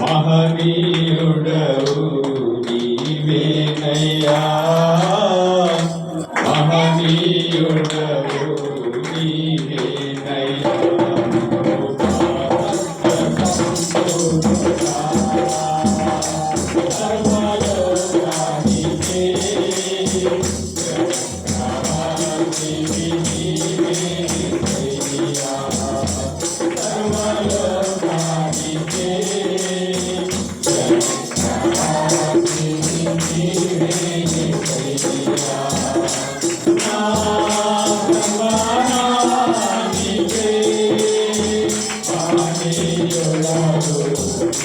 మహనీయుడవు నీవేనయ్యా మహనీయుడవు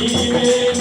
Amen.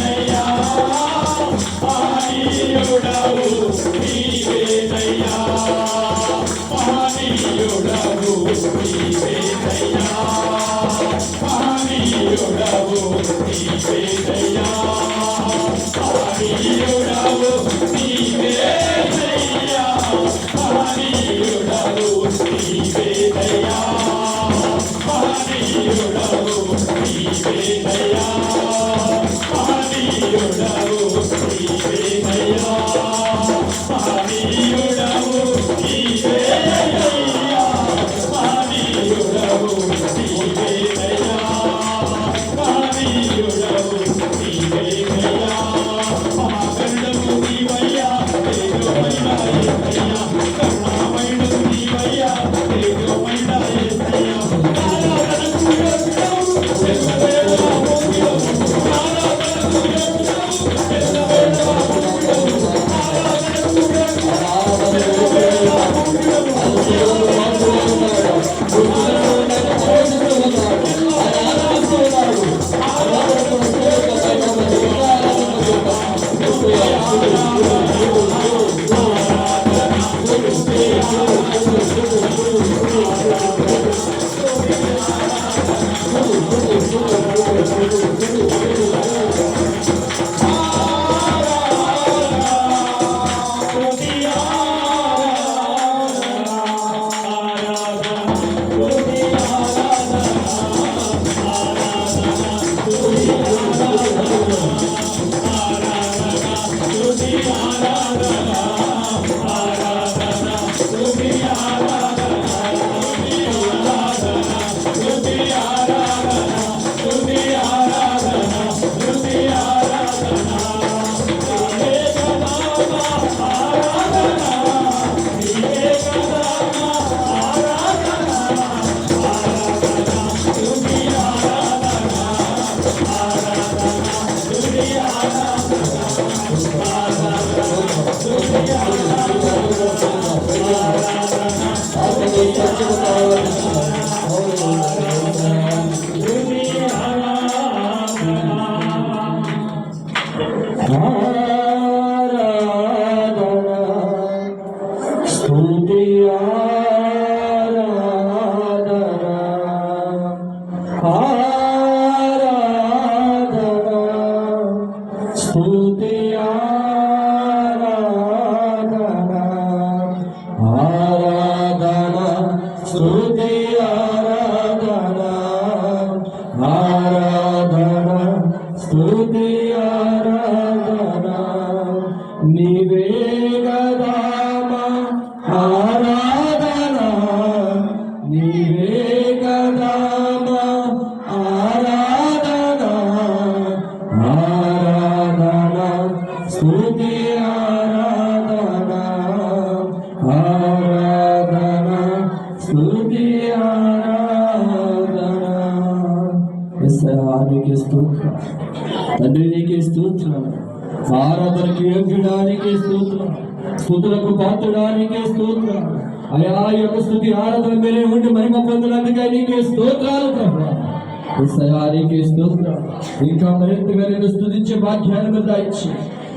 Ah. స్థుతులకు పాత్రడానికి స్తోత్రం అయా యొక్క స్థుతి ఆరాధన మీరే ఉండి మహిమ పొందినందుకే నీకే స్తోత్రాలు ప్రభా. ఎస్ఐయా నీకే స్తోత్రం. ఇంకా మరింతగా నేను స్థుతించే భాగ్యాన్ని మీద ఇచ్చి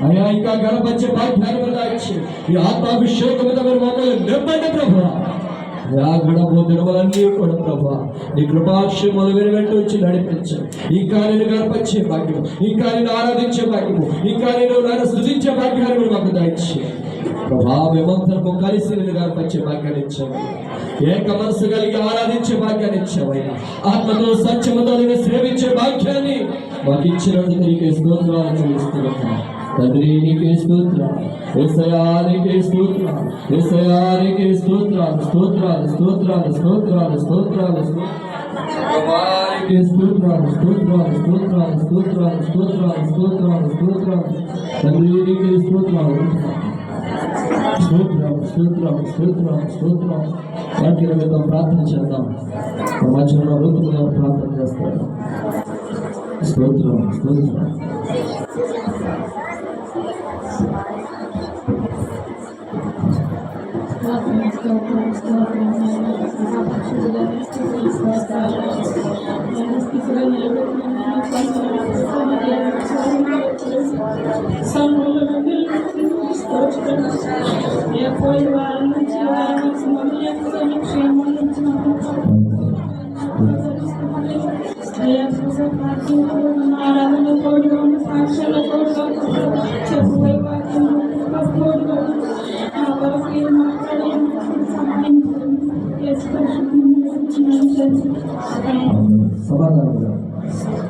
అయా ఇంకా గణపరిచే భాగ్యాన్ని మీద ఇచ్చి ఈ ఆత్మాభిషేకం మీద మీరు మమ్మల్ని నింపండి ప్రభా. యాగడము దినములన్నీ కూడా ప్రభా నీ కృపాక్షేమలు వెనుగంటూ వచ్చి నడిపించాను ఇంకా నేను గడపచ్చే భాగ్యం ఇంకా నేను ఆరాధించే భాగ్యము ఇంకా నేను నన్ను స్థుతించే భాగ్యాన్ని కూడా మాకు దయచి ప్రభా మేమంతరము కలిసి నేను భాగ్యాన్ని ఇచ్చావయ్యా ఏక మనసు కలిగి ఆరాధించే భాగ్యాన్ని ఇచ్చావయ్యా ఆత్మతో సత్యముతో నేను సేవించే భాగ్యాన్ని మాకు ఇచ్చినందుకు నీకే స్తోత్రాలు చెల్లిస్తున్నాను తండ్రి నీకే స్తోత్రం ఎసయానికి స్తోత్రం ఎసయానికి స్తోత్రాలు. స్తోత్రాలు స్తోత్రాలు స్తోత్రాలు స్తోత్రాలు. స్తోత్రాలు స్తోత్రాలు స్తోత్రాలు స్తోత్రాలు స్తోత్రాలు స్తోత్రాలు స్తోత్రాలు స్తోత్రాలు. తండ్రి నీకే స్తోత్రాలు. స్తోత్రం స్తోత్రం స్తోత్రం స్తోత్రం వాక్యం మీద ప్రార్థన చేద్దాం ప్రవచనంలో ఋతులుగా ప్రార్థన చేస్తాడు స్తోత్రం స్తోత్రం పోయిన వారం పోయిన నుంచి మమ్మల్ని క్షేమం నుంచి ఆరాధన కోరుకోండి సాక్ష్యాల సమాధానం